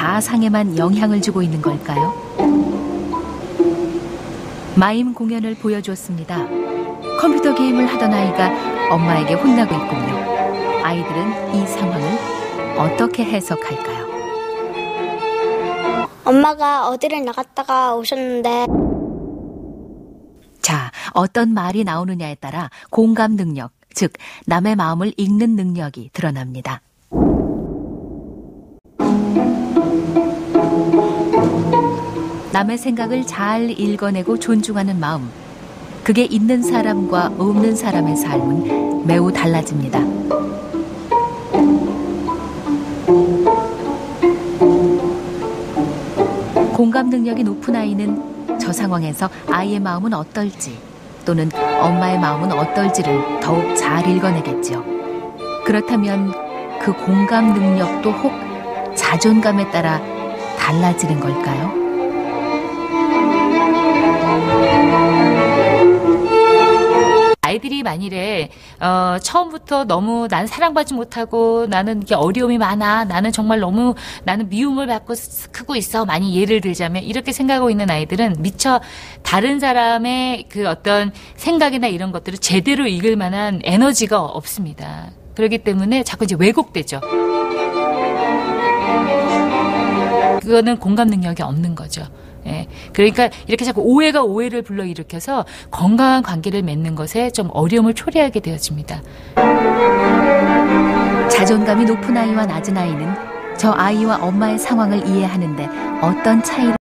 자아상에만 영향을 주고 있는 걸까요? 마임 공연을 보여주었습니다. 컴퓨터 게임을 하던 아이가 엄마에게 혼나고 있군요. 아이들은 이 상황을 어떻게 해석할까요? 엄마가 어디를 나갔다가 오셨는데 자, 어떤 말이 나오느냐에 따라 공감 능력, 즉, 남의 마음을 읽는 능력이 드러납니다. 남의 생각을 잘 읽어내고 존중하는 마음. 그게 있는 사람과 없는 사람의 삶은 매우 달라집니다. 공감 능력이 높은 아이는 저 상황에서 아이의 마음은 어떨지 또는 엄마의 마음은 어떨지를 더욱 잘 읽어내겠죠. 그렇다면 그 공감 능력도 혹 자존감에 따라 달라지는 걸까요? 아이들이 만일에 어, 처음부터 너무 난 사랑받지 못하고 나는 이게 어려움이 많아 나는 정말 너무 나는 미움을 받고 크고 있어 많이 예를 들자면 이렇게 생각하고 있는 아이들은 미처 다른 사람의 그 어떤 생각이나 이런 것들을 제대로 읽을 만한 에너지가 없습니다. 그렇기 때문에 자꾸 이제 왜곡되죠. 그거는 공감 능력이 없는 거죠. 예. 그러니까 이렇게 자꾸 오해가 오해를 불러일으켜서 건강한 관계를 맺는 것에 좀 어려움을 초래하게 되어집니다. 자존감이 높은 아이와 낮은 아이는 저 아이와 엄마의 상황을 이해하는데 어떤 차이를